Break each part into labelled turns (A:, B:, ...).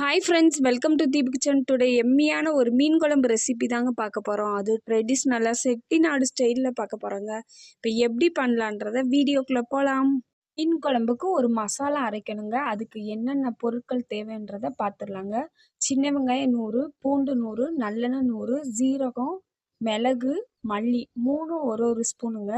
A: Hi friends welcome to Deep kitchen today எம்மியான ஒரு மீன் குழம்பு recipe தாங்க பார்க்க போகிறோம் அது ட்ரெடிஷ்னலாக செட்டிநாடு ஸ்டைலில் பார்க்க போகிறோங்க இப்போ எப்படி பண்ணலான்றத வீடியோக்குள்ளே போகலாம் மீன் குழம்புக்கு ஒரு மசாலா அரைக்கணுங்க. அதுக்கு என்னென்ன பொருட்கள் தேவைன்றதை பார்த்துடலாங்க. சின்ன வெங்காயம் நூறு பூண்டு நூறு நல்லெண்ணெய் நூறு ஜீரகம் மிளகு மல்லி மூணும் ஒரு ஒரு ஸ்பூனுங்க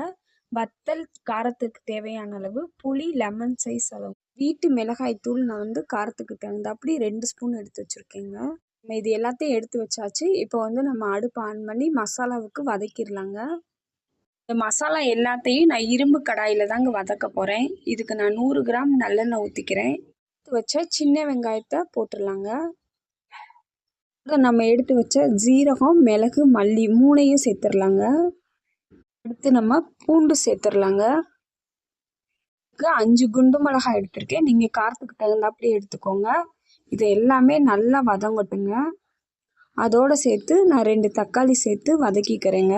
A: வத்தல் காரத்துக்கு தேவையான அளவு புளி லெமன் சைஸ் அளவு. வீட்டு மிளகாய் தூள் நான் வந்து காரத்துக்கு தகுந்தாப்படி ரெண்டு ஸ்பூன் எடுத்து வச்சுருக்கேங்க. நம்ம இது எல்லாத்தையும் எடுத்து வச்சாச்சு. இப்போ வந்து நம்ம அடுப்பு ஆன் பண்ணி மசாலாவுக்கு வதக்கிடலாங்க. இந்த மசாலா எல்லாத்தையும் நான் இரும்பு கடாயில் தாங்க வதக்க போகிறேன் இதுக்கு நான் நூறு கிராம் நல்லெண்ணெய் ஊற்றிக்கிறேன் எடுத்து வச்ச சின்ன வெங்காயத்தை போட்டுடலாங்க. நம்ம எடுத்து வச்ச ஜீரகம் மிளகு மல்லி மூணையும் சேர்த்துடலாங்க. அடுத்து நம்ம பூண்டு சேர்த்துடலாங்க. அஞ்சு குண்டு மிளகாய் எடுத்திருக்கேன். நீங்கள் காரத்துக்கு தகுந்தாப்படி எடுத்துக்கோங்க. இது எல்லாமே நல்லா வதங்கட்டுங்க. அதோடு சேர்த்து நான் ரெண்டு தக்காளி சேர்த்து வதக்கிக்கிறேங்க.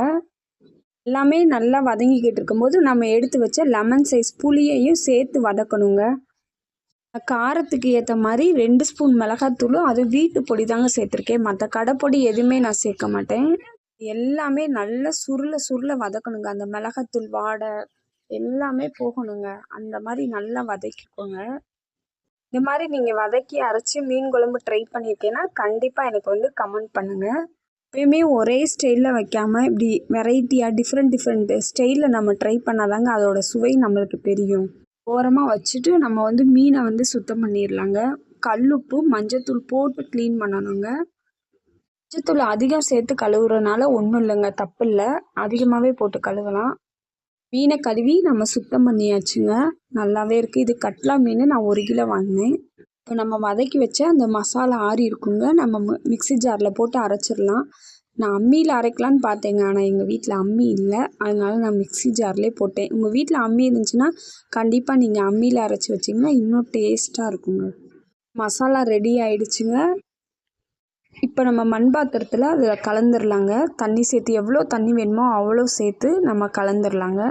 A: எல்லாமே நல்லா வதங்கிக்கிட்டு இருக்கும்போது நம்ம எடுத்து வச்ச லெமன் சைஸ் புளியையும் சேர்த்து வதக்கணுங்க. காரத்துக்கு ஏற்ற மாதிரி ரெண்டு ஸ்பூன் மிளகாத்தூளும் அது வீட்டு பொடி தாங்க சேர்த்துருக்கேன். மற்ற கடைப்பொடி எதுவுமே நான் சேர்க்க மாட்டேன். எல்லாமே நல்லா சுருள சுருள வதக்கணுங்க. அந்த மிளகாத்தூள் வாடை எல்லாமே போகணுங்க. அந்த மாதிரி நல்லா வதக்கிக்கோங்க. இந்த மாதிரி நீங்கள் வதக்கி அரைச்சி மீன் குழம்பு ட்ரை பண்ணியிருக்கேன்னா கண்டிப்பாக எனக்கு வந்து கமெண்ட் பண்ணுங்கள் எப்பயுமே ஒரே ஸ்டைலில் வைக்காமல் இப்படி வெரைட்டியாக டிஃப்ரெண்ட் டிஃப்ரெண்ட் ஸ்டைலில் நம்ம ட்ரை பண்ணாதாங்க அதோட சுவை நம்மளுக்கு தெரியும். ஓரமாக வச்சுட்டு நம்ம வந்து மீனை வந்து சுத்தம் பண்ணிடலாங்க கல்லுப்பு மஞ்சத்தூள் போட்டு க்ளீன் பண்ணணுங்க. மஞ்சத்தூள் அதிகம் சேர்த்து கழுவுறதுனால ஒன்றும் இல்லைங்க தப்பு இல்லை அதிகமாகவே போட்டு கழுவலாம். மீனை கழுவி நம்ம சுத்தம் பண்ணியாச்சுங்க. நல்லாவே இருக்குது இது கட்லா மீன் நான் ஒரு கிலோ வாங்கினேன். இப்போ நம்ம வதக்கி வச்ச அந்த மசாலா ஆறி இருக்குங்க. நம்ம மிக்சி ஜாரில் போட்டு அரைச்சிடலாம். நான் அம்மியில் அரைக்கலான்னு பார்த்தேங்க. ஆனால் எங்கள் வீட்டில் அம்மி இல்லை. அதனால நான் மிக்சி ஜார்லேயே போட்டேன். உங்கள் வீட்டில் அம்மி இருந்துச்சுன்னா கண்டிப்பாக நீங்கள் அம்மியில் அரைச்சி வச்சிங்கன்னா இன்னும் டேஸ்ட்டாக இருக்குங்க. மசாலா ரெடி ஆயிடுச்சுங்க. இப்போ நம்ம மண் பாத்திரத்தில் அதில் கலந்துடலாங்க தண்ணி சேர்த்து எவ்வளோ தண்ணி வேணுமோ அவ்வளோ சேர்த்து நம்ம கலந்துடலாங்க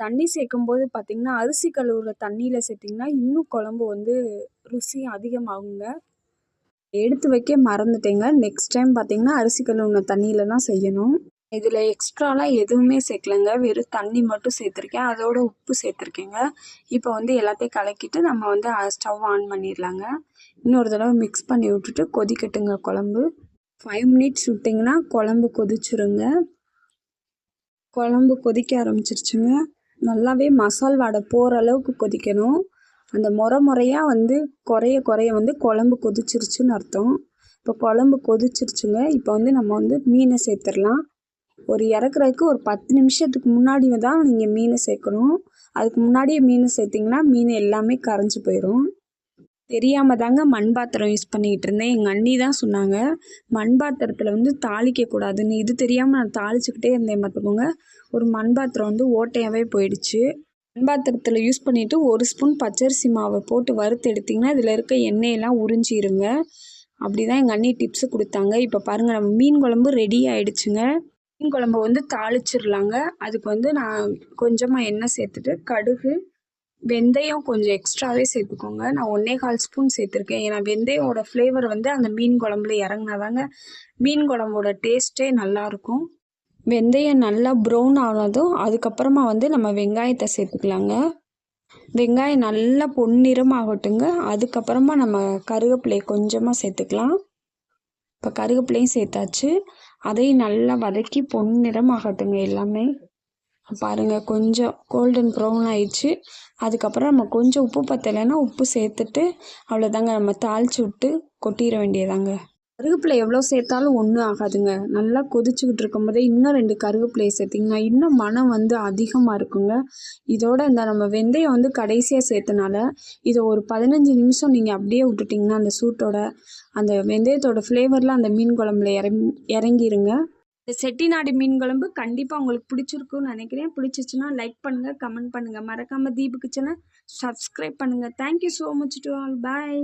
A: தண்ணி சேர்க்கும்போது பார்த்திங்கன்னா அரிசி கழுவுற தண்ணியில் சேர்த்திங்கன்னா இன்னும் குழம்பு வந்து ருசி அதிகமாகுங்க. எடுத்து வைக்க மறந்துட்டேங்க. நெக்ஸ்ட் டைம் பார்த்திங்கன்னா அரிசி கழுவுன தண்ணியில் தான் செய்யணும். இதில் எக்ஸ்ட்ராலாம் எதுவுமே சேர்க்கலங்க. வெறும் தண்ணி மட்டும் சேர்த்துருக்கேன். அதோட உப்பு சேர்த்துருக்கேங்க. இப்போ வந்து எல்லாத்தையும் கலக்கிட்டு நம்ம வந்து ஸ்டவ் ஆன் பண்ணிடலாங்க. இன்னொரு தடவை மிக்ஸ் பண்ணி விட்டுட்டு கொதிக்கட்டுங்க குழம்பு. ஃபைவ் மினிட்ஸ் விட்டிங்கன்னா குழம்பு கொதிச்சுருங்க. குழம்பு கொதிக்க ஆரம்பிச்சிருச்சுங்க. நல்லாவே மசால் வடை போகிற அளவுக்கு கொதிக்கணும். அந்த முறை முறையாக வந்து குறைய குறைய வந்து குழம்பு கொதிச்சிருச்சுன்னு அர்த்தம். இப்போ குழம்பு கொதிச்சிருச்சுங்க. இப்போ வந்து நம்ம வந்து மீனை சேர்த்துடலாம். ஒரு இறக்குறதுக்கு ஒரு பத்து நிமிஷத்துக்கு முன்னாடி தான் நீங்கள் மீனை சேர்க்கணும். அதுக்கு முன்னாடியே மீனை சேர்த்திங்கன்னா மீன் எல்லாமே கரைஞ்சி போயிடும் தெரியாமல் தாங்க மண் பாத்திரம் யூஸ் பண்ணிக்கிட்டு இருந்தேன். எங்கள் அண்ணி தான் சொன்னாங்க மண் பாத்திரத்தில் வந்து தாளிக்கக்கூடாதுன்னு இது தெரியாமல் நான் தாளிச்சுக்கிட்டே இருந்தேன் பார்த்துக்கோங்க ஒரு மண் பாத்திரம் வந்து ஓட்டையாகவே போயிடுச்சு. மண் பாத்திரத்தில் யூஸ் பண்ணிவிட்டு ஒரு ஸ்பூன் பச்சரிசி மாவை போட்டு வறுத்து எடுத்திங்கன்னா இதில் இருக்க எண்ணெயெல்லாம் உறிஞ்சிருங்க. அப்படி தான் எங்கள் அண்ணி டிப்ஸு கொடுத்தாங்க. இப்போ பாருங்கள் நம்ம மீன் குழம்பு ரெடி ஆகிடுச்சுங்க மீன் குழம்பு வந்து தாளிச்சிடலாங்க அதுக்கு வந்து நான் கொஞ்சமாக எண்ணெய் சேர்த்துட்டு கடுகு வெந்தயம் கொஞ்சம் எக்ஸ்ட்ராவே சேர்த்துக்கோங்க. நான் ஒன்றே கால் ஸ்பூன் சேர்த்துருக்கேன். ஏன்னா வெந்தயமோட ஃப்ளேவர் வந்து அந்த மீன் குழம்புல இறங்கினாதாங்க. மீன் குழம்போட டேஸ்ட்டே நல்லாயிருக்கும் வெந்தயம் நல்லா ப்ரௌன் ஆனதும் அதுக்கப்புறமா வந்து நம்ம வெங்காயத்தை சேர்த்துக்கலாங்க. வெங்காயம் நல்லா பொன்னிறமாகட்டுங்க. அதுக்கப்புறமா நம்ம கருவேப்பிலையை கொஞ்சமாக சேர்த்துக்கலாம். இப்போ கருவேப்பிலையும் சேர்த்தாச்சு. அதையும் நல்லா வதக்கி பொன் நிறம் ஆகட்டுங்க எல்லாமே. பாருங்கள் கொஞ்சம் கோல்டன் ப்ரௌன் ஆயிடுச்சு. அதுக்கப்புறம் நம்ம கொஞ்சம் உப்பு பத்தலைன்னா உப்பு சேர்த்துட்டு அவ்வளோதாங்க நம்ம தாளித்து விட்டு கொட்டிட வேண்டியதாங்க. கருவேப்பிலை எவ்வளோ சேர்த்தாலும் ஒன்றும் ஆகாதுங்க. நல்லா கொதிச்சுக்கிட்டு இருக்கும்போதே இன்னும் ரெண்டு கருவேப்பிலையை சேர்த்திங்கன்னா இன்னும் மனம் வந்து அதிகமாக இருக்குங்க. இதோட இந்த நம்ம வெந்தயம் வந்து கடைசியாக சேர்த்தனால இதை ஒரு பதினஞ்சு நிமிஷம் நீங்கள் அப்படியே விட்டுட்டிங்கன்னா அந்த சூட்டோட அந்த வெந்தயத்தோட ஃப்ளேவரில் அந்த மீன் குழம்புல இறங்கி இறங்கிருங்க. இந்த செட்டிநாடு மீன் குழம்பு கண்டிப்பாக உங்களுக்கு பிடிச்சிருக்குன்னு நினைக்கிறேன். பிடிச்சிச்சுன்னா லைக் பண்ணுங்கள் கமெண்ட் பண்ணுங்கள் மறக்காமல் தீபு கிச்சனை சப்ஸ்கிரைப் பண்ணுங்கள் thank you so much to all bye